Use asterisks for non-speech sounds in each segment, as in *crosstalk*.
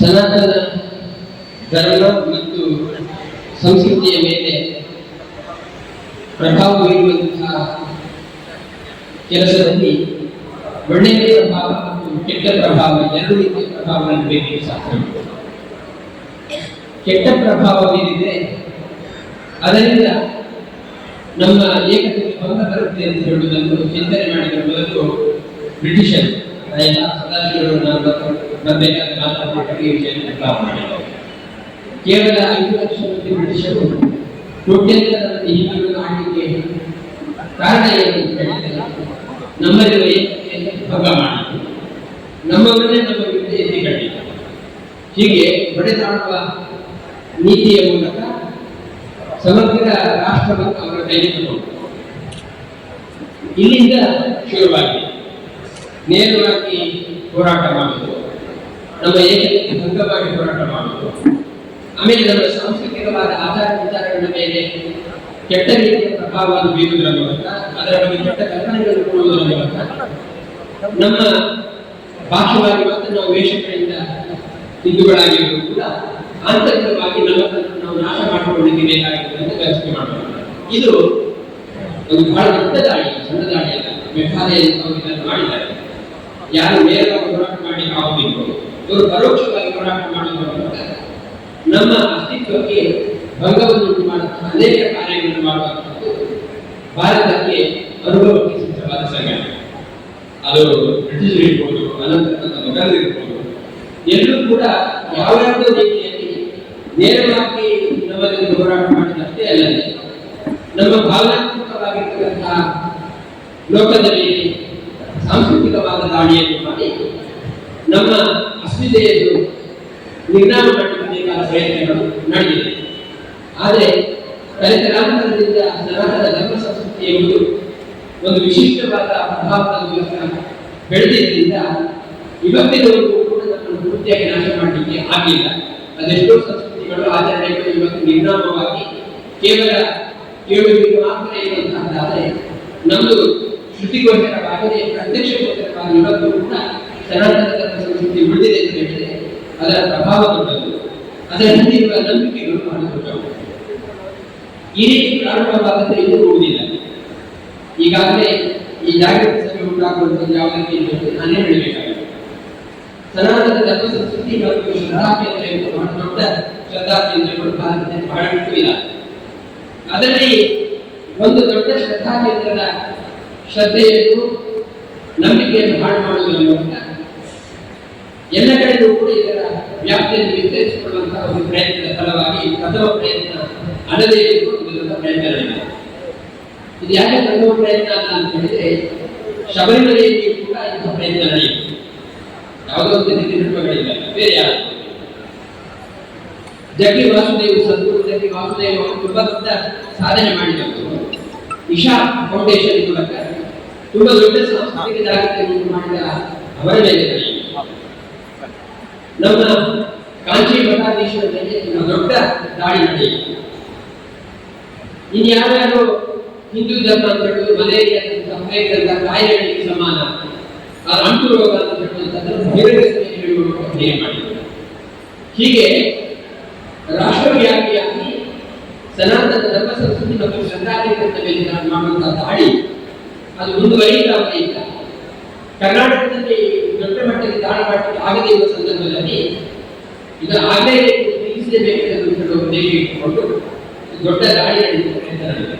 ಸನಾತನ ಧರ್ಮ ಮತ್ತು ಸಂಸ್ಕೃತಿಯ ಮೇಲೆ ಪ್ರಭಾವ ಬೀರುವಂತಹ ಕೆಲಸದಲ್ಲಿ ಒಳ್ಳೆಯ ಪ್ರಭಾವ ಮತ್ತು ಕೆಟ್ಟ ಪ್ರಭಾವ, ಎರಡು ರೀತಿಯ ಪ್ರಭಾವಗಳನ್ನು ಬೇಕು ಸಾಧ್ಯ ಕೆಟ್ಟ ಪ್ರಭಾವ ಬೀರಿದೆ ಅದರಿಂದ ನಮ್ಮ ಏಕತೆಗೆ ಭಂಗ ಬರುತ್ತೆ ಅಂತ ಹೇಳುವುದನ್ನು ಚಿಂತನೆ ಮಾಡಿದ ಮೊದಲು ಬ್ರಿಟಿಷರು. ಎಲ್ಲ ಸದಾಶಿವರು ಬರಬೇಕಾದ ಮಾತಾಡಬೇಕಾಗಿ ಈ ವಿಷಯವನ್ನು ಮಾಡಿದರು. ಕೇವಲ ಐದು ಲಕ್ಷ ಮಂದಿ ಬ್ರಿಟಿಷರು ಕೋಟ್ಯಂತರ ಹಿಂದೂ ಆಡಲಿಕ್ಕೆ ಕಾರಣ ಏನು ಹೇಳಿದರೆ ನಮ್ಮಲ್ಲಿರುವ ಏಕತೆಯನ್ನು ಭಂಗ ಮಾಡಿತು ನಮ್ಮವನ್ನೇ ನಮ್ಮ ವಿರುದ್ಧ ಎತ್ತಿ ಕಟ್ಟಿತು ಹೀಗೆ ಹೊಡೆದಾಡುವ ನೀತಿಯ ಮೂಲಕ ಸಮಗ್ರ ರಾಷ್ಟ್ರವನ್ನು ಅವರ ಕೈಗೆ ಇಲ್ಲಿಂದ ಶುರುವಾಗಿ ನೇರವಾಗಿ ಹೋರಾಟ ಮಾಡುವುದು, ನಮ್ಮ ಏಕತೆಗೆ ಭಂಗ ಮಾಡಿ ಹೋರಾಟ ಮಾಡುವುದು, ಆಮೇಲೆ ನಮ್ಮ ಸಾಂಸ್ಕೃತಿಕವಾದ ಆಧಾರ ವಿಚಾರಗಳ ಮೇಲೆ ಕೆಟ್ಟ ರೀತಿಯ ಪ್ರಭಾವವನ್ನು ಬೀರುವುದರ ಮೂಲಕ, ಅದರ ಬಗ್ಗೆ ಕೆಟ್ಟ ಕಲ್ಪನೆಗಳನ್ನು ಕೊಡುವುದರ ಮೂಲಕ ನಮ್ಮ ಭಾಷೆವಾಗಿ ಮತ್ತು ನಾವು ವೇಷಗಳಿಂದ ಹಿಂದೂಗಳಾಗಿರುವುದು ಕೂಡ ಆಂತರಿಕವಾಗಿ ನಮ್ಮ ನಾಶ ಮಾಡಿಕೊಳ್ಳಲಿಕ್ಕೆ ಬೇಕಾಗಿರುವುದನ್ನು ವ್ಯವಸ್ಥೆ ಮಾಡಬೇಕು ಇದು ಒಂದು ಬಹಳ ದೊಡ್ಡ ದಾಳಿ, ಸಣ್ಣ ದಾಳಿ ಅಲ್ಲ. ಮೆಘಾಲಯ ಇದನ್ನು ಮಾಡಿದ್ದಾರೆ. ಯಾರು ನೇರವಾಗಿ ಹೋರಾಟ ಮಾಡಿ ಆಗಬೇಕು ಇವರು ಪರೋಕ್ಷವಾಗಿ ಹೋರಾಟ ಮೂಲಕ ನಮ್ಮ ಅಸ್ತಿತ್ವಕ್ಕೆ ಭಂಗವನ್ನು ಉಂಟು ಮಾಡುವಂತಹ ಅನೇಕ ಕಾರ್ಯಗಳನ್ನು ಮಾಡುವಂಥದ್ದು ಭಾರತಕ್ಕೆ ಅನುಭವಕ್ಕೆ ಸಿದ್ಧವಾದ ಸಂಗತಿ ಅದು ಬ್ರಿಟಿಷರು ಇರ್ಬೋದು ಅನಂತರ ಮೊಘಲರು ಇರ್ಬೋದು ಎಲ್ಲರೂ ಕೂಡ ಯಾವ್ಯಾವುದೋ ರೀತಿಯಲ್ಲಿ ನೇರವಾಗಿ ಹೋರಾಟ ಮಾಡಿದಷ್ಟೇ ಅಲ್ಲದೆ, ನಮ್ಮ ಭಾವನಾತ್ಮಕವಾಗಿರ್ತಕ್ಕಂತಹ ಲೋಕದಲ್ಲಿ ಸಾಂಸ್ಕೃತಿಕವಾದ ದಾಳಿಯನ್ನು ಮಾಡಿ ನಮ್ಮ ಅಸ್ಮಿತೆಯನ್ನು ನಿರ್ನಾಮ ಮಾಡಬೇಕಾದ ಪ್ರಯತ್ನಗಳು ನಡೆದಿದೆ ಆದರೆ ಕಳೆದ ಕಾಲಾಂತರದಿಂದ ಸನಾತನ ಧರ್ಮ ಸಂಸ್ಕೃತಿ ಎಂಬುದು ಒಂದು ವಿಶಿಷ್ಟವಾದ ಪ್ರಭಾವದ ಮೂಲಕ ಬೆಳೆದಿದ್ದರಿಂದ ಇವತ್ತಿನವರೆಗೂ ಕೂಡ ನಮ್ಮನ್ನು ಪೂರ್ತಿಯಾಗಿ ನಾಶ ಮಾಡಲಿಕ್ಕೆ ಆಗಿಲ್ಲ. ಅದೆಷ್ಟೋ ಸಂಸ್ಕೃತಿಗಳು ಆಚರಣೆಗಳು ಇವತ್ತು ನಿರ್ನಾಮವಾಗಿ ಕೇವಲ ಕೇಳುವುದು ಮಾತ್ರ ಇರುವಂತಹದ್ದಾದರೆ ನಮ್ಮದು ಶ್ರುತಿಗೋಚರವಾಗದೆ ಪ್ರತ್ಯಕ್ಷ ಗೋಚರವಾಗಿ ಇವತ್ತು ಕೂಡ ಸನಾತನ ಧರ್ಮ ಸಂಸ್ಕೃತಿ ಉಳಿದಿದೆ ಅಂತ ಹೇಳಿದ್ರೆ ಅದರ ಪ್ರಭಾವ ದೊಡ್ಡದು ಅದರ ಹಿಂದಿರುವ ನಂಬಿಕೆಗಳು ಬಹಳ ದೊಡ್ಡವು ಈ ರೀತಿ ಪ್ರಾರಂಭವಾದಂತೆ ಇದು ಉಳಿದಿಲ್ಲ. ಈಗಾಗಲೇ ಈ ಜಾಗೃತಿ ಸಭೆ ಉಂಟಾಗುವಂಥದ್ದು ಯಾವುದಕ್ಕೆ ನಾನೇ ಹೇಳಬೇಕಾಗಿದೆ. ಸನಾತನ ಧರ್ಮ ಸಂಸ್ಕೃತಿ ಮತ್ತು ಶ್ರದ್ಧಾ ಕೇಂದ್ರ ಬಹಳ ದೊಡ್ಡ ಶ್ರದ್ಧಾ ಕೇಂದ್ರಗಳು ಭಾರತದಲ್ಲಿ ಬಹಳಷ್ಟು ಇಲ್ಲ. ಅದರಲ್ಲಿ ಒಂದು ದೊಡ್ಡ ಶ್ರದ್ಧಾ ಕೇಂದ್ರದ ಶ್ರದ್ಧೆಯನ್ನು ನಂಬಿಕೆಯನ್ನು ಹಾಳು ಮಾಡುವುದು ಎಲ್ಲ ಕಡೆಯೂ ಕೂಡ ಇದರ ವ್ಯಾಪ್ತಿಯನ್ನು ವಿಸ್ತರಿಸಿಕೊಳ್ಳುವಂತಹ ಒಂದು ಪ್ರಯತ್ನದ ಫಲವಾಗಿ ಪ್ರಥಮ ಪ್ರಯತ್ನ ಅಲ್ಲದೇ ಇರುವಂತಹ ಪ್ರಯತ್ನ ಇದು ಯಾಕೆ ಪ್ರಥಮ ಪ್ರಯತ್ನ ಅಂತ ಹೇಳಿದ್ರೆ, ಶಬರಿಮಲೆಯಲ್ಲಿ ಕೂಡ ಇಂತಹ ಪ್ರಯತ್ನ ನಡೆಯಿತು ಯಾವುದೋ ಒಂದು ನಿರ್ಮಗಳಿಲ್ಲ ಬೇರೆ ಯಾರು ಜಗ್ಗಿ ವಾಸುದೇವ್, ಸದ್ಗುರು ಜಗ್ಗಿ ವಾಸುದೇವ್ ಅವರು ದೊಡ್ಡ ಸಾಧನೆ ಮಾಡಿದವರು ಇಶಾ ಫೌಂಡೇಶನ್ ಮೂಲಕ ತುಂಬಾ ದೊಡ್ಡ ಸಾಂಸ್ಕೃತಿಕ ಮಾಡಿದ ಅವರ ಮೇಲೆ ನಮ್ಮ ಕಾಂಚಿ ಮಠಾಧೀಶರ ಮೇಲೆ ದೊಡ್ಡ ದಾಳಿ ನಡೆಯಿತು. ಇನ್ಯಾರ್ಯಾರು ಹಿಂದೂ ಧರ್ಮ ಅಂತ ಮಲೇರಿಯಾ ಸಂವೇಗದ ಕಾಯಿಲೆಗಳಿಗೆ ಸಮಾನ ಅಂಟು ರೋಗ ಅಂತ ಹೇಳುವ ಹೀಗೆ ರಾಷ್ಟ್ರವ್ಯಾಪಿಯಾಗಿ ಸನಾತನ ಧರ್ಮ ಸಂಸ್ಕೃತಿ ಮತ್ತು ಶ್ರದ್ಧಾಕೇಂದ್ರದ ಮೇಲೆ ನಾನು ಮಾಡುವಂತಹ ದಾಳಿ, ಅದು ಮುಂದುವರಿಯುತ್ತಾ ಇಲ್ಲ ಕರ್ನಾಟಕದಲ್ಲಿ ದೊಡ್ಡ ಮಟ್ಟದ ದಾಳಿ ಮಾಡಲಿಕ್ಕೆ ಆಗದೇ ಇರುವ ಸಂದರ್ಭದಲ್ಲಿ ಇದು ಆಗಲೇ ನಿಲ್ಲಿಸಲೇಬೇಕು ಅಂತ ಹೇಳುವ ಉದ್ದೇಶ ಇಟ್ಟುಕೊಂಡು ದೊಡ್ಡ ದಾಳಿ ನಡೆಯುತ್ತದೆ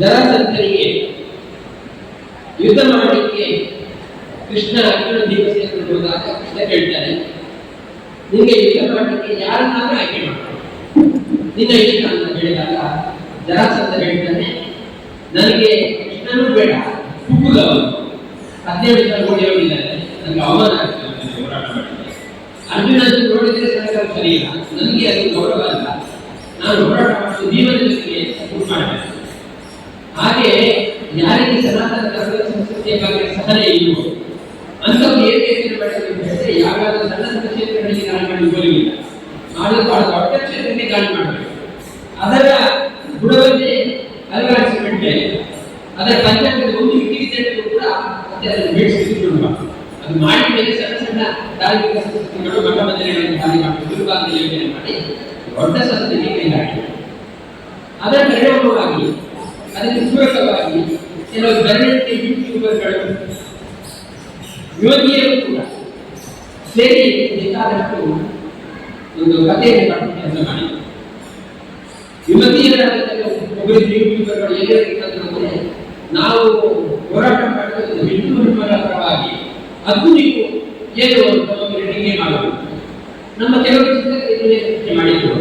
ಜರಾಸಂಧನಿಗೆ ಯುದ್ಧ ಮಾಡಲಿಕ್ಕೆ ಕೃಷ್ಣ ಅರ್ಜುನ ದೇವಸ್ಥಾನ ಕೃಷ್ಣ ಕೇಳ್ತಾನೆ ನಿನಗೆ ಯುದ್ಧ ಮಾಡಲಿಕ್ಕೆ ಯಾರನ್ನಾದ್ರೂ ಆಯ್ಕೆ ಮಾಡ್ತಾರೆ. ನಿನ್ನ ಇಷ್ಟ ಅಂತ ಹೇಳಿದಾಗ ಜರಾಸಂತ ಹೇಳ್ತಾನೆ ನನಗೆ ಕೃಷ್ಣನು ಬೇಡ ಕುಕ್ಕುದವನು ಹದಿನೇಳು ಜನ ಹೋಗಿದ್ದಾರೆ ನನಗೆ ಅವಮಾನ ಆಗ್ತದೆ ಹೋರಾಟ ಅರ್ಜುನ ನೋಡಿದ್ರೆ ಅದು ಸರಿ ಇಲ್ಲ ನನಗೆ ಅದು ಗೌರವ ಅಲ್ಲ. ನಾನು ಹೋರಾಟ ಮಾಡಿದ್ದು ಜೊತೆಗೆ ಸಪೋರ್ಟ್ ಮಾಡಬೇಕು. ಹಾಗೆ ಯಾರಿಗೆ ಸನಾತನ ಸಂಸ್ಕೃತಿಯ ಬಗ್ಗೆ ಸಹನೆ ಇಲ್ವೋ ಅಂಥವ್ರು ಏಕೆ ಯೋಚನೆ ಮಾಡಬೇಕು ಅಂತ ಹೇಳಿದ್ರೆ ಯಾವ್ಯಾವ ಸಣ್ಣ ಕ್ಷೇತ್ರಗಳಿಗೆ ದಾಳಿ ಮಾಡಿ ಹೋಗಲಿಲ್ಲ ಆದರೆ ಬಹಳ ದೊಡ್ಡ ಕ್ಷೇತ್ರಕ್ಕೆ ಮಾಡಬೇಕು. ಅದರ ಗುಣವನ್ನೇ ಅಲಗಾಡಿಸಿಬಿಟ್ಟೆ ಅದರ ಪಂಚಾಂಗದ ಒಂದು ವಿಕಿರಿಸಿದ್ರು ಕೂಡ ಅದನ್ನು ಬೇಡಿಸಿದ್ರು ಅದು ಮಾಡಿ ಮೇಲೆ ಸಣ್ಣ ಸಣ್ಣ ಧಾರ್ಮಿಕ ಸಂಸ್ಥೆಗಳು ಮಠ ಮಂದಿರಗಳನ್ನು ಮಾಡಬೇಕು ಯೋಚನೆ ಮಾಡಿ ದೊಡ್ಡ ಸಂಸ್ಥೆಗೆ ಕೈ ಹಾಕಿದ್ರು ಅದರ ಪರಿಣಾಮವಾಗಿ, ಅದಕ್ಕೆ ಪೂರಕವಾಗಿ ಕೆಲವು ಬೆರಳಿಕೆ ಯೂಟ್ಯೂಬರ್ಗಳು ಯುವತಿಯರು ಕೂಡ ಸೇರಿ ಬೇಕಾದಷ್ಟು ಒಂದು ಕಥೆಯನ್ನು ಕಟ್ಟು ಕೆಲಸ ಮಾಡಿ ಯುವತಿಯರ ಯೂಟ್ಯೂಬರ್ಗಳು ಎಲ್ಲಿರಬೇಕಂದ್ರೆ ನಾವು ಹೋರಾಟ ಮಾಡುವುದು ಹಿಂದೂ ಧರ್ಮದ ಪರವಾಗಿ ಅದು ನೀವು ಏನು ಟೀಕೆ ಮಾಡಬಹುದು ನಮ್ಮ ಕೆಲವು ಟೀಕೆ ಮಾಡಿದ್ರು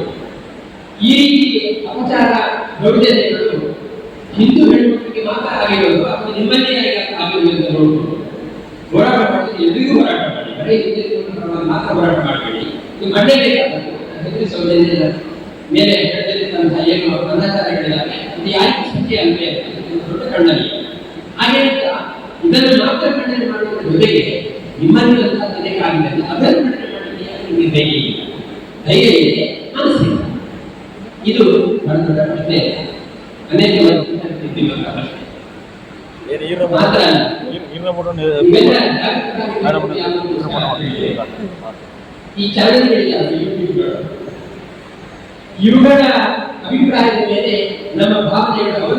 ಈ ರೀತಿ ಅಪಚಾರ ದೌರ್ಜನ್ಯಗಳು ಹಿಂದೂ ಹೆಣ್ಮಕ್ಳಿಗೆ ಮಾತ್ರ ಆಗಿರೋದು ಅಥವಾ ನಿಮ್ಮನ್ನೇ ಆಗಿರುವುದು ಅಂತ ನೋಡ್ಬೋದು. ಹೋರಾಟ ಮಾಡೋದು ಎಲ್ಲಿಗೂ ಹೋರಾಟ ಮಾಡಿ ಬರೀ ಮಾತ್ರ ಹೋರಾಟ ಮಾಡಬೇಡಿ. ನೀವು ಮಾಡಲೇಬೇಕಾದದ್ದು ಹೆದರಿ ಮೇಲೆ ಹೇಳಿದಂತಹ ಏನು ಗ್ರಂಥಾಚಾರ್ಯಗಳಿದ್ದಾರೆ ಇದು ಯಾಕೆ ಸುದ್ದಿ ಅಂದ್ರೆ ಅಂತ ದೊಡ್ಡ ಕಣ್ಣಲ್ಲಿ. ಹಾಗೆ ಅಂತ ಇದನ್ನು ಮಾತ್ರ ಖಂಡನೆ ಮಾಡುವ ಜೊತೆಗೆ ನಿಮ್ಮನ್ನು ಅಂತಹ ತಲೆಗಾಗಿದೆ ಅದನ್ನು ಖಂಡನೆ ಮಾಡಲಿಕ್ಕೆ ಧೈರ್ಯ ಧೈರ್ಯ ಇದೆ ಮನಸ್ಸಿಲ್ಲ ಇದು. ದೊಡ್ಡ ಪ್ರಶ್ನೆ. ಅನೇಕ ಪ್ರಶ್ನೆ. ಈ ಇವುಗಳ ಅಭಿಪ್ರಾಯದ ಮೇಲೆ ನಮ್ಮ ಭಾವನೆಗಳು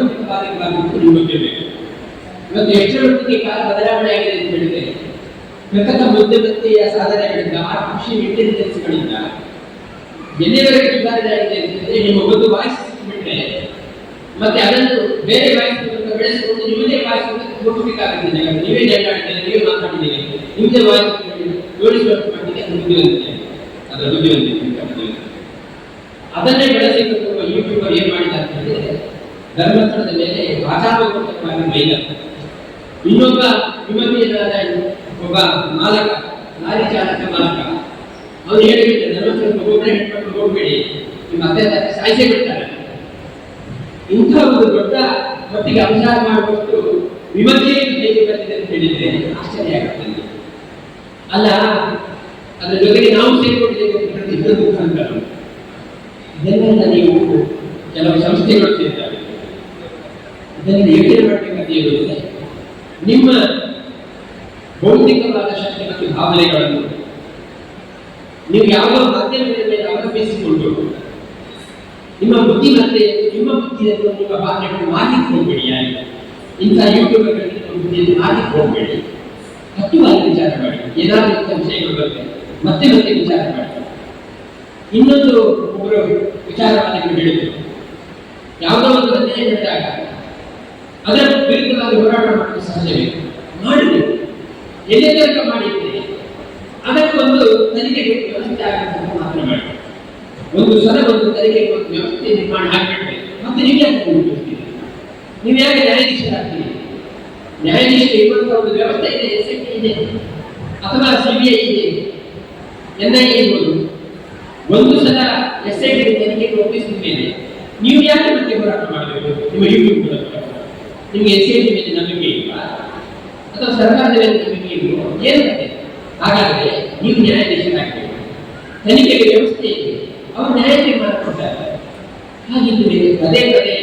ನಿಮಗೆ ಇವತ್ತು ಕಾಲ ಬದಲಾವಣೆ ಆಗಿದೆ ಅಂತ ಹೇಳಿದೆ ಕೃತಕ ಬುದ್ಧಿಮತ್ತೆಯ ಸಾಧನೆಗಳಿಂದ ಆರ್ಟಿಫಿಷಿಯಲ್ ಇಂಟೆಲಿಜೆನ್ಸ್ಗಳಿಂದ ಎಲ್ಲಿವರೆಗೆ ಸುಧಾರಣೆ ಆಗಿದೆ ಅಂತಂದ್ರೆ ನಿಮ್ಮ ಒಂದು ವಾಯ್ಸ್ ಸಿಕ್ಕಿಬಿಟ್ರೆ ಮತ್ತೆ ಅದನ್ನು ಬೇರೆ ವಾಯ್ಸ್ ಬೆಳೆಸಿಕೊಂಡು ನಿಮ್ಮದೇ ವಾಯ್ಸ್ ಕೊಡಬೇಕಾಗುತ್ತದೆ ನೀವೇ ಜಗಳಾಡಿದ್ದೀರಿ ನೀವೇ ಮಾತಾಡಿದ್ದೀರಿ ನಿಮ್ಮದೇ ವಾಯ್ಸ್ ಜೋಡಿಸುವಷ್ಟು ಮಟ್ಟಿಗೆ ಅದು ಬುದ್ಧಿವಂತಿಕೆ ಅದರ ಬುದ್ಧಿವಂತಿಕೆ. ಅದನ್ನೇ ಬೆಳೆಸಿಕೊಂಡು ಯೂಟ್ಯೂಬರ್ ಏನ್ ಮಾಡಿದ್ದಾರೆ ಧರ್ಮಸ್ಥಳದ ಮೇಲೆ ಆಚಾರಪೂರ್ವಕವಾಗಿ ಮೈಲ ಇನ್ನೊಬ್ಬ ಯುವತಿಯರಾದ ಒಬ್ಬ ಮಾಲಕ, ಲಾರಿ ಚಾಲಕ ಮಾಲಕ ಅವನು ಹೇಳಿಬಿಟ್ಟೆ ಧರ್ಮಸ್ಥಳಕ್ಕೆ ಹೋಗ್ರೆ ಹೆಣ್ಮಕ್ಳು ಹೋಗ್ಬೇಡಿ ನಿಮ್ಮ ಅತ್ತೆ ಸಾಯಿಸೇ ಬಿಡ್ತಾರೆ. ಇಂಥ ಒಂದು ದೊಡ್ಡ ಮಟ್ಟಿಗೆ ಅನುಸಾರ ಮಾಡಿಕೊಟ್ಟು ವಿಮರ್ಶೆಯನ್ನು ಹೇಗೆ ಬಂದಿದೆ ಅಂತ ಹೇಳಿದ್ರೆ ಆಶ್ಚರ್ಯ ಆಗುತ್ತೆ ಅಲ್ಲ, ಅದರ ಜೊತೆಗೆ ನಾವು ಸೇರಿಕೊಂಡಿದ್ದೇವೆ ಅಂತ ಇದನ್ನೆಲ್ಲ ನೀವು ಕೆಲವು ಸಂಸ್ಥೆಗಳು ಸೇರಿದ್ದಾರೆ ಇದನ್ನು ಯೋಚನೆ ಮಾಡಬೇಕಂತ ಹೇಳಿದ್ರೆ, ನಿಮ್ಮ ಭೌತಿಕವಾದ ಶಕ್ತಿ ಮತ್ತು ಭಾವನೆಗಳನ್ನು ನೀವು ಯಾವ ಮಾಧ್ಯಮದ ಮೇಲೆ ಅವಲಂಬಿಸಿಕೊಂಡು ನಿಮ್ಮ ಬುದ್ಧಿಮತ್ತೆ, ನಿಮ್ಮ ಬುದ್ಧಿಯನ್ನು ನಿಮ್ಮ ಭಾವನೆಗಳನ್ನು ಮಾರ್ಲಿಕ್ಕೆ ಹೋಗಬೇಡಿ ಇಂಥ ಯೂಟ್ಯೂಬ್ಗಳಲ್ಲಿ ನಿಮ್ಮ ಬುದ್ಧಿಯನ್ನು ಮಾರ್ಲಿಕ್ಕೆ ಹೋಗಬೇಡಿ ಹತ್ತುವಾಗಿ ವಿಚಾರ ಮಾಡಿ. ಏನಾದರೂ ವಿಷಯಗಳು ಬರುತ್ತೆ ಮತ್ತೆ ಮತ್ತೆ ವಿಚಾರ ಮಾಡಿ. ಇನ್ನೊಂದು ಒಬ್ಬರು ವಿಚಾರವಾದಿಗಳು ಹೇಳಿದರು. ಯಾವುದೋ ಒಂದು ಅನ್ಯಾಯ ಹೇಳಿದಾಗ ಅದರ ವಿರುದ್ಧವಾಗಿ ಹೋರಾಟ ಮಾಡಲು ಸಾಧ್ಯವೇ ಮಾಡಬೇಕು ಎಲ್ಲೆಲ್ಲ ತನಕ ಮಾಡಿದ್ರೆ? ಅದಕ್ಕೊಂದು ತನಿಖೆಗೆ ವ್ಯವಸ್ಥೆ ಆಗುವಂತ ಮಾತ್ರ ಮಾಡಿ ಒಂದು ಸಲ ಒಂದು ತರಿಕೆ ಒಂದು ವ್ಯವಸ್ಥೆ ನಿರ್ಮಾಣ ಆಗಿಬಿಟ್ರೆ ಮತ್ತೆ ನೀವು ಯಾಕೆ ಮುಂದುವರಿಸ್ತೀರಿ ನೀವು ಯಾಕೆ ನ್ಯಾಯಾಧೀಶರಾಗ್ತೀರಿ? ನ್ಯಾಯಾಧೀಶ ಇರುವಂತಹ ಒಂದು ವ್ಯವಸ್ಥೆ ಇದೆ, ಎಸ್ ಐ ಇದೆ, ಅಥವಾ ಸಿಬಿಐ ಇದೆ ಎನ್ ಐ ಇರ್ಬೋದು ಒಂದು ಸಲ ಎಸ್ ಐ ಟಿ ತನಿಖೆಗೆ ಒಪ್ಪಿಸಿದ ಮೇಲೆ ನೀವು ಯಾಕೆ ಮತ್ತೆ ಹೋರಾಟ ಮಾಡಬೇಕು? ನಿಮ್ಮ ಯೂಟ್ಯೂಬ್ ಮೂಲಕ. ನಿಮಗೆ ಎಸ್ ಐ ಟಿ ಮೇಲೆ ನಂಬಿಕೆ ಇಲ್ಲ ಅಥವಾ ಸರ್ಕಾರದ ಮೇಲೆ ನಂಬಿಕೆ ಇಲ್ಲ ಏನು ಕತೆ ಹಾಗಾದ್ರೆ ನೀವು ನ್ಯಾಯಾಧೀಶರಾಗಬೇಕು ತನಿಖೆಗೆ ವ್ಯವಸ್ಥೆ ಇದೆ. ಅವರು ನ್ಯಾಯತೆ ಮಾಡಿಕೊಡ್ತಾರೆ ಹಾಗಿದ್ದು ಮೇಲೆ ಪದೇ ಪದೇ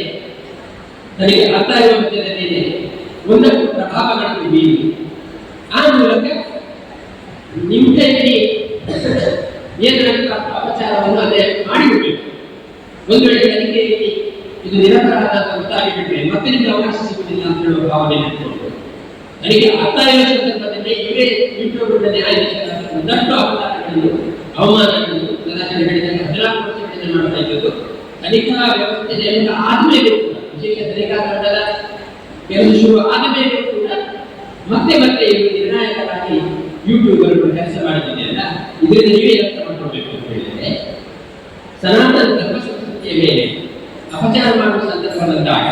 ನನಗೆ ಅರ್ಥ ಆಗುವಂಥದ್ದೇ ಒಂದಷ್ಟು ಪ್ರಭಾವಗಳನ್ನು ಬೀರಿ. ಆ ಮೂಲಕ ನಿಮ್ಮ ಕೈಯಲ್ಲಿ ಅಪಚಾರವನ್ನು ಅದೇ ಮಾಡಿಬಿಡಬೇಕು. ಒಂದು ವೇಳೆ ನನಗೆ ಇದು ನಿರಪರಾಧ ಗೊತ್ತಾಗಿಬಿಟ್ರೆ ಮತ್ತೆ ನಿಮಗೆ ಅವಕಾಶ ಸಿಗುವುದಿಲ್ಲ ಅಂತ ಹೇಳುವ ಭಾವನೆ ನನಗೆ ಅರ್ಥ ಇರುವ ಸಂದರ್ಭದಲ್ಲಿ ಇವೇ ಯೂಟ್ಯೂಬ್ನಲ್ಲಿ ನ್ಯಾಯಾಧೀಶರಾದ ಒಂದಷ್ಟು ಅಪಚಾರಗಳನ್ನು ಅವಮಾನಗಳನ್ನು ಹದಿನಾಲ್ಕು ಮಾಡ್ತಾ ಇದ್ದದ್ದು. ತನಿಖಾ ವ್ಯವಸ್ಥೆ ನೇಮಕ ಆದ್ಮೇಲೆ ಕೂಡ, ವಿಶೇಷ ತನಿಖಾ ತಂಡದ ಕೆಲಸ ಶುರು ಆದಮೇಲೆ ಕೂಡ ಮತ್ತೆ ಮತ್ತೆ ಇವರು ನಿರ್ಣಾಯಕರಾಗಿ ಯೂಟ್ಯೂಬರ್ ಕೆಲಸ ಮಾಡಿದ್ದೀರಲ್ಲ ಇದರಿಂದ ನೀವೇ ಅರ್ಥ ಮಾಡ್ಕೊಳ್ಬೇಕು ಅಂತ ಹೇಳಿದರೆ, ಸನಾತನ ಧರ್ಮಸಂಸ್ಕೃತಿಯ ಮೇಲೆ ಅಪಚಾರ ಮಾಡುವ ಸಂದರ್ಭ ಬಂದಾಗ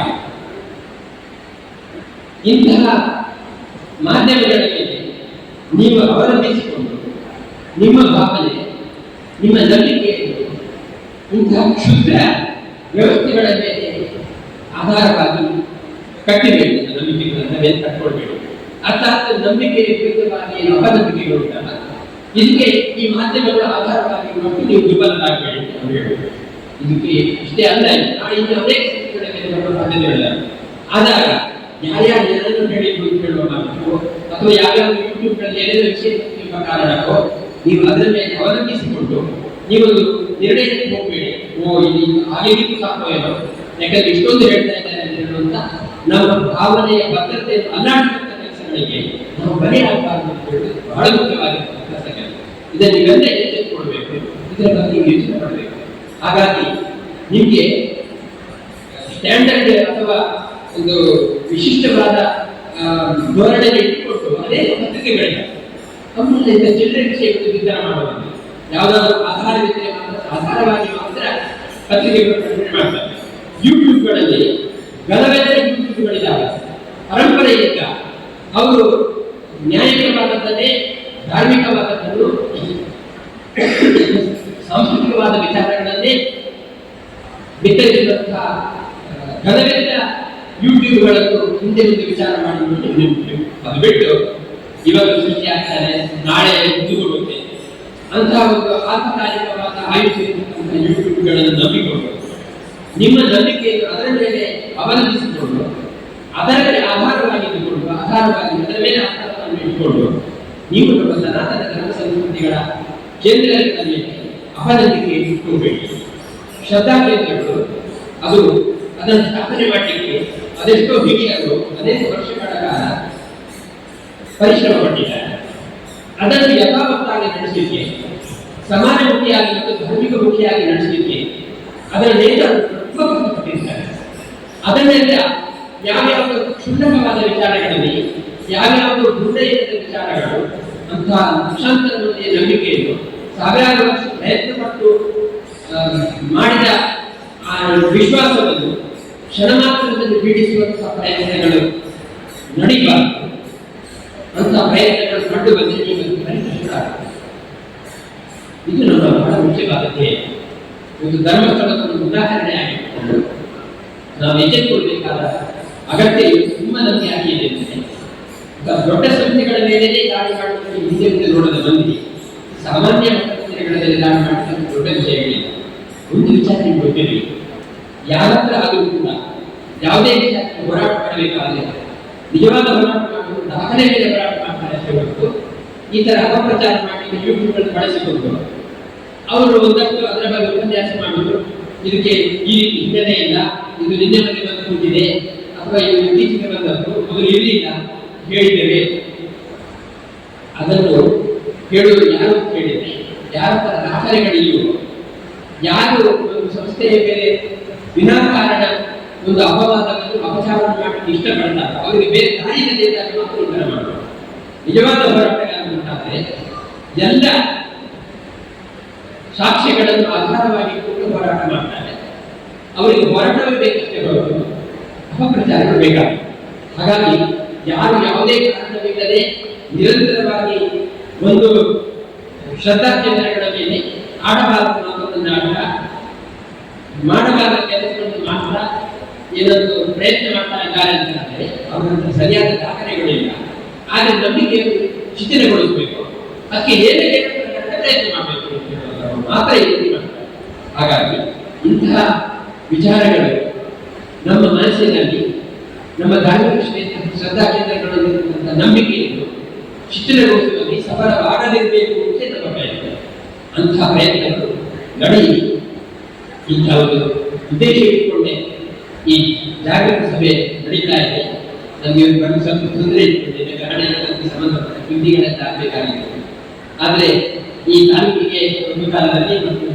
ಇಂತಹ ಮಾಧ್ಯಮಗಳ ಮೇಲೆ ನೀವು ಅವಲಂಬಿಸಿಕೊಂಡು ನಿಮ್ಮ ಭಾವನೆ ನಿಮ್ಮ ನಂಬಿಕೆ ಇಂತಹ ಕ್ಷುದ್ರ ವ್ಯವಸ್ಥೆಗಳ ಮೇಲೆ ಆಧಾರವಾಗಿ ಕಟ್ಟಿಬೇಕು ನಂಬಿಕೆಗಳನ್ನು ಮೇಲೆ ಕಟ್ಕೊಳ್ಬೇಕು. ಅರ್ಥಾತ್ ನಂಬಿಕೆ ವಿರುದ್ಧವಾಗಿ ಅಪನಂಬಿಕೆಗಳು ಉಂಟಲ್ಲ ಇದಕ್ಕೆ ಈ ಮಾಧ್ಯಮಗಳ ಆಧಾರವಾಗಿ ನೋಡಿ ನೀವು ದುರ್ಬಲರಾಗಬೇಡಿ ಅಂತ ಇದಕ್ಕೆ ಇಷ್ಟೇ ಅಲ್ಲ, ನಾಳೆ ಇನ್ನು ಅನೇಕ ಆದಾಗ ಯಾರ್ಯಾರು ಜನರನ್ನು ಹೇಳಿದ್ರು ಹೇಳುವ ಮಾತು ಅಥವಾ ಯಾವ್ಯಾವ ಯೂಟ್ಯೂಬ್ನಲ್ಲಿ ಏನೇನು ವಿಷಯ ಕಾರಣಕ್ಕೋ ನೀವು ಅದರ ಮೇಲೆ ಅವಲಂಬಿಸಿಕೊಂಡು ನೀವೊಂದು ನಿರ್ಣಯಕ್ಕೆ ಹೋಗಬೇಡಿ. ಓ ಇಲ್ಲಿ ಸಾಕು ಏನೋ. ಯಾಕಂದ್ರೆ ಇಷ್ಟೊಂದು ಹೇಳ್ತಾ ಇದ್ದಾರೆ ಅಂತ ಹೇಳುವಂತ ನಮ್ಮ ಭಾವನೆಯ ಭದ್ರತೆ ಅಲ್ಲಾಡಿಸುವಂತ ಕೆಲಸಗಳಿಗೆ ನಾವು ಬಲಿ ಆಗಬಾರದು ಅಂತ ಹೇಳುವುದು ಬಹಳ ಮುಖ್ಯವಾಗಿರ್ತಕ್ಕಂಥ ಕೆಲಸ ಇದನ್ನು ನೀವೆಲ್ಲ ಎಚ್ಚೆತ್ತುಕೊಳ್ಬೇಕು ಇದರ ಬಗ್ಗೆ ನೀವು ಯೋಚನೆ ಮಾಡಬೇಕು. ಹಾಗಾಗಿ ನಿಮಗೆ ಸ್ಟ್ಯಾಂಡರ್ಡ್ ಅಥವಾ ಒಂದು ವಿಶಿಷ್ಟವಾದ ಧೋರಣೆ ಇಟ್ಟುಕೊಂಡು ಅದೇ ಪತ್ರಿಕೆಗಳಿವೆ ಕಂಪ್ನಿಯಿಂದ ಚಿಲ್ಡ್ರನ್ ವಿಷಯಗಳು ವಿಚಾರ ಮಾಡಬಹುದು ಯಾವುದಾದ್ರೂ ಮಾತ್ರ ಆಧಾರವಾಗಿ ಮಾತ್ರ ಪತ್ರಿಕೆಗಳು ಪ್ರಕಟಣೆ ಮಾಡ್ತಾರೆ. ಯೂಟ್ಯೂಬ್ಗಳಲ್ಲಿ ಗಲಭೆಯ ಯೂಟ್ಯೂಬ್ಗಳಿದ್ದಾವೆ ಪರಂಪರೆಯಿಂದ ಅವರು ನ್ಯಾಯಿಕವಾದದ್ದನ್ನೇ ಧಾರ್ಮಿಕವಾದದ್ದನ್ನು ಸಾಂಸ್ಕೃತಿಕವಾದ ವಿಚಾರಗಳನ್ನೇ ಬಿತ್ತರಿಸಿದಂತಹ ಗಲಭೆಯ ಯೂಟ್ಯೂಬ್ಗಳನ್ನು ಹಿಂದೆ ಮುಂದೆ ವಿಚಾರ ಮಾಡಿಕೊಂಡು ಅದು ಬಿಟ್ಟು ಇವತ್ತು ಸುದ್ದಿ ಆಗ್ತಾರೆ ನಾಳೆ ಮುಗಿದುಕೊಳ್ಳುತ್ತೆ ಅಂತ ಒಂದು ಆತಕಾಲಿಕವಾದ ಆಯುಷ್ ಯೂಟ್ಯೂಬ್ಗಳನ್ನು ನಂಬಿಕೊಂಡು, ನಿಮ್ಮ ನಂಬಿಕೆಯನ್ನು ಅದರ ಮೇಲೆ ಅವಲಂಬಿಸಿಕೊಂಡು, ಅದರ ಮೇಲೆ ಆಧಾರವಾಗಿಟ್ಟುಕೊಂಡು ಆಧಾರವಾಗಿ ಅದರ ಮೇಲೆ ಆಧಾರವನ್ನು ಇಟ್ಟುಕೊಂಡು, ನೀವು ನಮ್ಮ ಸನಾತನ ಧರ್ಮ ಸಂಸ್ಕೃತಿಗಳ ಕೇಂದ್ರದಲ್ಲಿ ಅಪನಂಬಿಕೆ ಇಟ್ಟುಕೋಬೇಡಿ ಶ್ರದ್ಧಾ ಕೇಂದ್ರಗಳು, ಅದು ಅದನ್ನು ಸ್ಥಾಪನೆ ಮಾಡಲಿಕ್ಕೆ ಅದೆಷ್ಟೋ ಹಿರಿಯರು, ಅನೇಕ ವರ್ಷಗಳ ಪರಿಶ್ರಮ ಪಟ್ಟಿದ್ದಾರೆ ಅದನ್ನು ಯಥಾವತ್ತಾಗಿ ನಡೆಸಲಿಕ್ಕೆ, ಸಮಾಜಮುಖಿಯಾಗಿ ಮತ್ತು ಧಾರ್ಮಿಕ ಮುಖಿಯಾಗಿ ನಡೆಸಲಿಕ್ಕೆ ಅದರ ನೇತೃತ್ವ ಅದನ್ನೆಲ್ಲ ಯಾವ್ಯಾವ ಕ್ಷುಲ್ಲಕವಾದ ವಿಚಾರಗಳಲ್ಲಿ ಯಾವ್ಯಾವ ದುರ್ದಯದ ವಿಚಾರಗಳು, ಅಂತಹ ಲಕ್ಷಾಂತರ ಮಂದಿಯ ನಂಬಿಕೆಯನ್ನು ಸಾವಿರಾರು ವರ್ಷ ಪ್ರಯತ್ನ ಪಟ್ಟು ಮಾಡಿದ ಆ ವಿಶ್ವಾಸವನ್ನು ಕ್ಷಣ ಮಾತ್ರದಲ್ಲಿ ಪೀಡಿಸುವಂತಹ ಪ್ರಯತ್ನಗಳು ನಡೀಬಾರದು. ಅಂತ ಪ್ರಯತ್ನಗಳು ಕಂಡು ನೀವು ಪರಿಕಲ್ಪನೆ ಇದು ನಮ್ಮ ಬಹಳ ಮುಖ್ಯವಾದ ಧ್ಯೇಯ ಒಂದು ಧರ್ಮಸ್ಥಳದ ಒಂದು ಉದಾಹರಣೆ ಆಗಿತ್ತು ನಾವು ಎಚ್ಚೆತ್ತುಕೊಳ್ಬೇಕಾದ ಅಗತ್ಯ ಸುಮ್ಮನಂತೆ ಆಗಿದೆ ದೊಡ್ಡ ಸಂಸ್ಥೆಗಳ ಮೇಲೆ ದಾಳಿ ಮಾಡುವುದಕ್ಕೆ ಹಿಂದೆ ನೋಡದ ಮಂದಿ ಸಾಮಾನ್ಯ ಸಂಸ್ಥೆಗಳಲ್ಲಿ ದಾಳಿ ಮಾಡುವುದಕ್ಕೆ ದೊಡ್ಡ ವಿಷಯಗಳಿಲ್ಲ. ಒಂದು ವಿಚಾರ ನಿಮ್ಗೆ ಗೊತ್ತಿರಬೇಕು ಯಾರತ್ರ ಆದರೂ ಕೂಡ ಯಾವುದೇ ವಿಚಾರಕ್ಕೆ ಹೋರಾಟ ಮಾಡಬೇಕಾದ್ರೆ ನಿಜವಾದ ದಾಖಲೆ ಹೋರಾಟ ಮಾಡ್ತಾರೆ ಈ ತರ ಅಪಪ್ರಚಾರ ಮಾಡಿ ಯೂಟ್ಯೂಬ್ ಬಳಸಿಕೊಂಡು ಅವರು ಒಂದಷ್ಟು ಅದರ ಬಗ್ಗೆ ಉಪನ್ಯಾಸ ಮಾಡಿದ್ರು. ಇದಕ್ಕೆ ಈ ರೀತಿ ಹಿನ್ನೆಲೆ ಇಲ್ಲ. ಇದು ನಿನ್ನೆ ಮನೆ ಬಂದು ಕೂತಿದೆ ಅಥವಾ ಇದು ಇತ್ತೀಚೆಗೆ ಬಂದದ್ದು. ಅದು ಇರಲಿಲ್ಲ ಹೇಳಿದ್ದೇವೆ. ಅದನ್ನು ಹೇಳುವುದು ಯಾರು ಕೇಳಿದೆ ಯಾರ ದಾಖಲೆಗಳಿವೆಯೋ ಯಾರು ಒಂದು ಸಂಸ್ಥೆಯ ಮೇಲೆ ವಿನಾಕಾರಣ ಒಂದು ಅಪವಾದ ಅಪಚಾರ ಮಾಡಲಿಕ್ಕೆ ಇಷ್ಟಪಡ್ತಾರೆ. ಅವರಿಗೆ ಬೇರೆ ದಾರಿಯಲ್ಲಿ ನಿಜವಾದ ಹೋರಾಟಗಾರ ಎಲ್ಲ ಸಾಕ್ಷ್ಯಗಳನ್ನು ಆಧಾರವಾಗಿ ಕೊಟ್ಟು ಹೋರಾಟ ಮಾಡ್ತಾರೆ. ಅವರಿಗೆ ಹೋರಾಟವೇ ಬೇಕಷ್ಟೇ ಹೊರತು ಅಪಪ್ರಚಾರ ಬೇಕಾಗುತ್ತೆ. ಹಾಗಾಗಿ ಯಾರು ಯಾವುದೇ ಕಾರಣವಿಲ್ಲದೆ ನಿರಂತರವಾಗಿ ಒಂದು ಶ್ರದ್ಧಾ ಕೇಂದ್ರಗಳ ಮೇಲೆ ಆಡಬಾರದು ಅನ್ನೋದನ್ನ ಮಾಡಬಾರದ ಕೆಲಸವನ್ನು ಮಾತ್ರ ಏನೊಂದು ಪ್ರಯತ್ನ ಮಾಡ್ತಾ ಇದ್ದಾರೆ ಅಂತ ಅಂದರೆ ಅವರ ಸರಿಯಾದ ದಾಖಲೆಗಳಿಲ್ಲ. ಆದರೆ ನಂಬಿಕೆ ಶಿಥಿಲಗೊಳಿಸಬೇಕು. ಅದಕ್ಕೆ ಹೇಗೆ ಪ್ರಯತ್ನ ಮಾಡಬೇಕು ಮಾತ್ರ ಹಾಗಾಗಿ ಇಂತಹ ವಿಚಾರಗಳು ನಮ್ಮ ಮನಸ್ಸಿನಲ್ಲಿ, ನಮ್ಮ ಧಾರ್ಮಿಕ ಕ್ಷೇತ್ರ ಶ್ರದ್ಧಾ ಕೇಂದ್ರಗಳಲ್ಲಿರುವಂತಹ ನಂಬಿಕೆಯನ್ನು ಶಿಥಿಲಗೊಳಿಸುವಲ್ಲಿ ಸಫಲವಾಗದಿರಬೇಕು ಅಂತ ನಮ್ಮ ಪ್ರಯತ್ನ. ಅಂತಹ ಪ್ರಯತ್ನಗಳು ನಡೆಯಲಿ. ಇಂತಹ ಒಂದು ಉದ್ದೇಶ ಇಟ್ಟುಕೊಂಡೆ ಜಾಗೃತ ಸಭೆ ನಡೀತಾ ಇದೆ. ನಮಗೆ ಒಂದು ಸ್ವಲ್ಪ ತೊಂದರೆ ಇರ್ತದೆ ಸಂಬಂಧಪಟ್ಟ ಸುದ್ದಿಗಳೆಲ್ಲ ಆಗಬೇಕಾಗಿತ್ತು ಆದರೆ ಈ ತಾಲೂಕಿಗೆ ಒಂದು ಕಾಲದಲ್ಲಿ ಮತ್ತು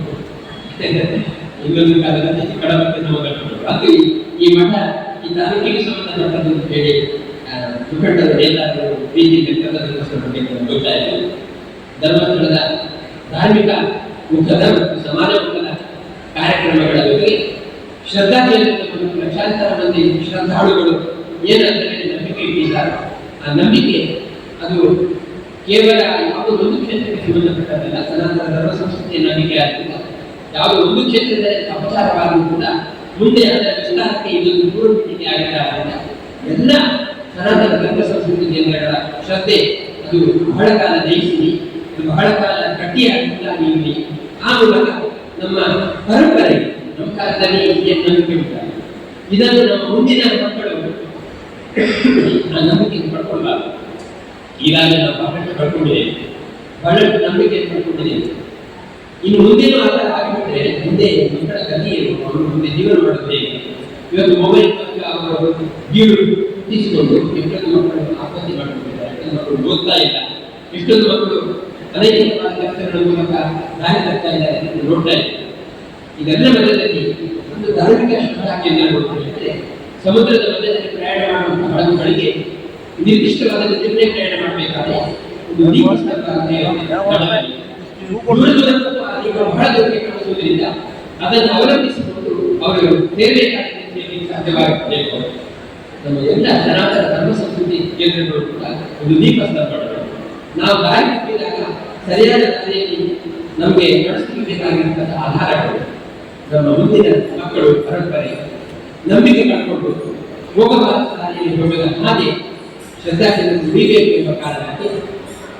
*laughs* ಇನ್ನೊಂದು ಕಾಲದಲ್ಲಿ ಕಡಮಕ್ಕೆ ಅದು ಈ- ಮಠ ಈ ತಾಲೂಕಿಗೆ ಸಂಬಂಧಪಟ್ಟದ್ದು ಹೇಳಿ ಮುಖಂಡರು ಎಲ್ಲಾದರೂ ಪ್ರೀತಿ ಗೊತ್ತಾಯಿತು ಧರ್ಮಸ್ಥಳದ ಧಾರ್ಮಿಕ ಮುಖದ ಮತ್ತು ಸಮಾಜ ಮುಖದ ಕಾರ್ಯಕ್ರಮಗಳ ಜೊತೆಗೆ ಶ್ರದ್ಧಾ ಕೇಂದ್ರದ ಮೂಲಕ ಲಕ್ಷಾಂತರ ಮಂದಿ ಶ್ರದ್ಧಾಳುಗಳು ಏನಂದರೆ ನಂಬಿಕೆ ಇಟ್ಟಿದ್ದಾರೆ ಆ ನಂಬಿಕೆ, ಅದು ಕೇವಲ ಯಾವುದೋ ಒಂದು ಕ್ಷೇತ್ರಕ್ಕೆ ಸಂಬಂಧಪಟ್ಟದ್ದಲ್ಲ. ಸನಾತನ ಧರ್ಮ ಸಂಸ್ಕೃತಿಯ ನಂಬಿಕೆ ಆದ್ದರಿಂದ ಯಾವುದೋ ಒಂದು ಕ್ಷೇತ್ರದ ಅಪಚಾರವಾದರೂ ಕೂಡ ಮುಂದೆ ಅದರ ವಿಸ್ತಾರಕ್ಕೆ ಇದೊಂದು ಪೂರ್ವಪೀಠಿಕೆ ಆಗಿದ್ದರಿಂದ ಎಲ್ಲ ಸನಾತನ ಧರ್ಮ ಸಂಸ್ಕೃತಿ ಕೇಂದ್ರಗಳ ಶ್ರದ್ಧೆ, ಅದು ಬಹಳ ಕಾಲ ಜಯಿಸಿ ಬಹಳ ಕಾಲ ಗಟ್ಟಿಯಾಗಿ ಆ ಮೂಲಕ ನಮ್ಮ ಪರಂಪರೆ ಕಾಲದಲ್ಲಿ ಏನು ನಂಬಿಕೆ ಇದನ್ನು ನಮ್ಮ ಮುಂದಿನ ಮಕ್ಕಳು ಆ ನಂಬಿಕೆಯನ್ನು ಪಡ್ಕೊಳ್ಬಾರ್ದು ಈಗಾಗಲೇ ನಾವು ಬಹಳಷ್ಟು ಪಡ್ಕೊಂಡಿದ್ದೇವೆ. ಬಹಳಷ್ಟು ನಂಬಿಕೆ ಪಡ್ಕೊಂಡಿದ್ದೇವೆ. ಇನ್ನು ಮುಂದೇನು ಆಗಿಬಿಟ್ರೆ ಮುಂದೆ ಮಕ್ಕಳ ಗತಿ ಏನು ಅವರು ಮುಂದೆ ಜೀವನ ಮಾಡುತ್ತೇವೆ ಇವತ್ತು ಮೊಬೈಲ್ ಮೂಲಕ ಅವರು ಜೀವ ಹುಟ್ಟಿಸಿಕೊಂಡು ಎಷ್ಟೊಂದು ಮಕ್ಕಳನ್ನು ಆಪತ್ತಿ ಮಾಡಿಕೊಂಡಿದ್ದಾರೆ ಮಕ್ಕಳು ಓದ್ತಾ ಇಲ್ಲ. ಎಷ್ಟೊಂದು ಮಕ್ಕಳು ಅನೇಕ ಕೆಲಸಗಳ ಮೂಲಕ ದಾರಿ ತರ್ತಾ ಇದ್ದಾರೆ ನೋಡ್ತಾ ಇದ್ದಾರೆ ಇದೆಲ್ಲ ಮಧ್ಯದಲ್ಲಿ ಒಂದು ಧಾರ್ಮಿಕ ನೋಡ್ತಿದ್ರೆ ಸಮುದ್ರದ ಮಧ್ಯದಲ್ಲಿ ಪ್ರಯಾಣ ಮಾಡುವಂತಹ ಹಡಗುಗಳಿಗೆ ನಿರ್ದಿಷ್ಟವಾದ ಜೊತೆ ಪ್ರಯಾಣ ಮಾಡಬೇಕಾದ್ರೆ ದೂರಕ್ಕೆ ಕಾಣಿಸುವುದರಿಂದ ಅದನ್ನು ಅವಲಂಬಿಸಿಕೊಂಡು ಅವರು ಕಾರ್ಯಕ್ಕೆ ಸಾಧ್ಯವಾಗಬೇಕು ನಮ್ಮ ಎಲ್ಲ ಸನಾತನ ಧರ್ಮ ಸಂಸ್ಕೃತಿ ಕೇಂದ್ರಗಳು ಕೂಡ ಒಂದು ದೀಪಸ್ತಂಭಗಳು ನಾವು ದಾರಿ ಸರಿಯಾದ ದಾರಿಯಲ್ಲಿ ನಮಗೆ ನಡೆಸಬೇಕಾಗಿರುವಂತಹ ಆಧಾರಗಳು. ನಮ್ಮ ಮುಂದಿನ ಮಕ್ಕಳು ಪರಂಪರೆ ನಂಬಿಕೆ ಕಳ್ಕೊಂಡು ಹೋಗಬಾರದಲ್ಲಿ ದಾರಿಯಲ್ಲಿ ಹೋಗದ ಹಾಗೆ ಶ್ರದ್ಧಾಚರಣೆ ಉಳಿಬೇಕು ಎಂಬ ಕಾರಣಕ್ಕೆ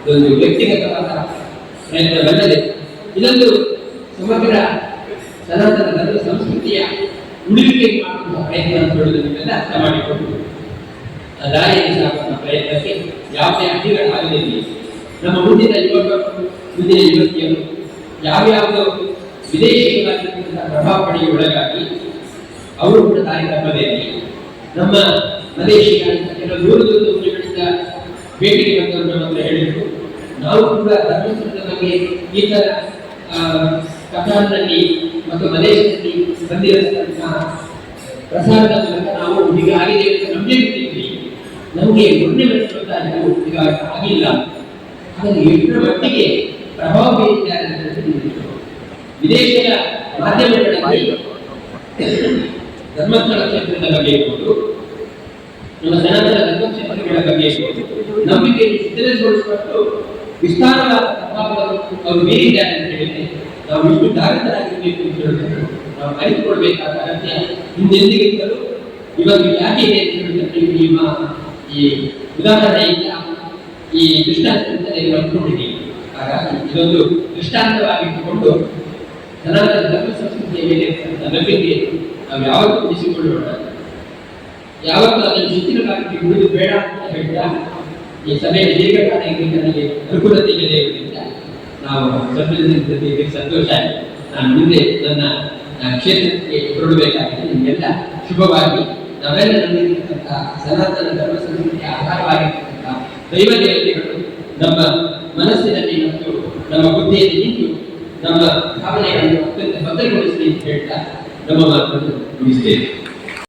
ಇದೊಂದು ವ್ಯಕ್ತಿಗತವಾದ ಪ್ರಯತ್ನವಲ್ಲದೆ ಇದೊಂದು ಸಮಗ್ರ ಸನಾತನ ಧರ್ಮ ಸಂಸ್ಕೃತಿಯ ಉಳಿವಿಗೆ ಮಾಡುವ ಪ್ರಯತ್ನ ಅಂತ ಹೇಳುವುದನ್ನೆಲ್ಲ ಅರ್ಥ ಮಾಡಿಕೊಂಡು ಆ ದಾರಿಯಲ್ಲಿ ಸಾಗುವಂತಹ ಪ್ರಯತ್ನಕ್ಕೆ ಯಾವುದೇ ಅಡ್ಡಿಗಳಾಗಲಿಲ್ಲ ನಮ್ಮ ಮುಂದಿನ ಯುವಕರು, ಮುಂದಿನ ಯುವತಿಯರು, ಯಾವ್ಯಾವುದೋ ಪ್ರಭಾವಗಳಿಗೆ ಒಳಗಾಗಿ ಅವರು ಕೂಡ ದಾರಿ ತಪ್ಪದೇನೆ ನಮ್ಮ ಮಲೇಷಿಯಾದಿಂದ ಕೆಲವು ದೂರ ದೂರದ ಊರುಗಳಿಂದ ಭೇಟಿಗೆ ಬಂದವರು ನಮ್ಮ ಹೇಳಿದ್ರು. ನಾವು ಕೂಡ ಧರ್ಮಸ್ಥಳದ ಬಗ್ಗೆ ಈ ತರ ಆ, ಕತಾರ್ನಲ್ಲಿ ಮತ್ತು ಮಲೇಷಿಯಾದಲ್ಲಿ ಬಂದಿರತಕ್ಕಂತಹ ಪ್ರಸಾರದ ಮೂಲಕ ನಾವು ಈಗ ಆಗಿದೆ ಅಂತ ನಂಬಿರ್ತಿದ್ವಿ ನಮಗೆ ಮೊನ್ನೆ ಗೊತ್ತಾಯಿತು ಈಗ ಆಗಿಲ್ಲ. ಆದರೆ ಎಷ್ಟರ ಮಟ್ಟಿಗೆ ಪ್ರಭಾವ ಬೀರಿದ್ದಾರೆ ಅಂತ. ವಿದೇಶದ ಮಾಧ್ಯಮಗಳಲ್ಲಿ ಧರ್ಮಸ್ಥಳ ಕ್ಷೇತ್ರದ ಬಗ್ಗೆ ಇರ್ಬೋದು ನಮ್ಮ ಸನಾತನ ಧರ್ಮ ಬಗ್ಗೆ ಇರ್ಬೋದು ನಂಬಿಕೆ ವಿಸ್ತರಿಸಿಕೊಳ್ಳುವಷ್ಟು ವಿಸ್ತಾರವಾದ ಅವರು ಬೀರಿದ್ದಾರೆ ಅಂತ ಹೇಳಿ ನಾವು ಇಷ್ಟು ಜಾಗೃತರಾಗಿರ್ಬೇಕು ಅಂತ ಹೇಳೋದನ್ನು ನಾವು ಅರಿತುಕೊಳ್ಬೇಕಾದ ಅಗತ್ಯ ಹಿಂದೆಂದಿಗಿಂತಲೂ ಇವಾಗ ಯಾಕೆ ಇದೆ ಅಂತ ಹೇಳಿದ್ರೆ ನಿಮ್ಮ ಈ ಉದಾಹರಣೆಯಿಂದ ಈ ದೃಷ್ಟಾಂತ ನೀವು ಅನ್ಕೊಂಡಿದ್ದೀವಿ ಹಾಗಾಗಿ ಇದೊಂದು ದೃಷ್ಟಾಂತವಾಗಿಟ್ಟುಕೊಂಡು ಸನಾತನ ಧರ್ಮ ಸಂಸ್ಕೃತಿಯ ಮೇಲೆ ನಂಬಿಕೆ ನಾವು ಯಾವತ್ತೂ ಉಳಿಸಿಕೊಳ್ಳೋಣ? ಯಾವತ್ತೂ ಅದನ್ನು ಶಿಥಿಲ ಕಾರ್ಯಕ್ಕೆ ಉಳಿದು ಬೇಡ ಅಂತ ಹೇಳ್ತಾ, ಈ ಸಭೆಯ ದೀರ್ಘಕಾಲ ನನಗೆ ಅನುಕೂಲತೆ ಇದೆ ನಾವು ಸಭೆಯಲ್ಲಿ ಸಂತೋಷ. ನಾನು ಮುಂದೆ ನನ್ನ ಕ್ಷೇತ್ರಕ್ಕೆ ಹೊರಡಬೇಕಾಗಿದೆ. ನಿಮಗೆಲ್ಲ ಶುಭವಾಗಿ ನಾವೆಲ್ಲ ನಂಬಿರ್ತಕ್ಕಂಥ ಸನಾತನ ಧರ್ಮ ಸಂಸ್ಕೃತಿಯ ಆಧಾರವಾಗಿರ್ತಕ್ಕಂಥ ದೈವ ದೇವತೆಗಳು ನಮ್ಮ ಮನಸ್ಸಿನಲ್ಲಿ ಮತ್ತು ನಮ್ಮ ಬುದ್ಧಿಯಲ್ಲಿ ನಿಂತು ನಮ್ಮ ಭಾವನೆಯನ್ನು ಭದ್ರಗೊಳಿಸಲಿ ಹೇಳ್ತಾ ನಮ್ಮ ಮಾತನ್ನು ಮುಗಿಸ್ತೇವೆ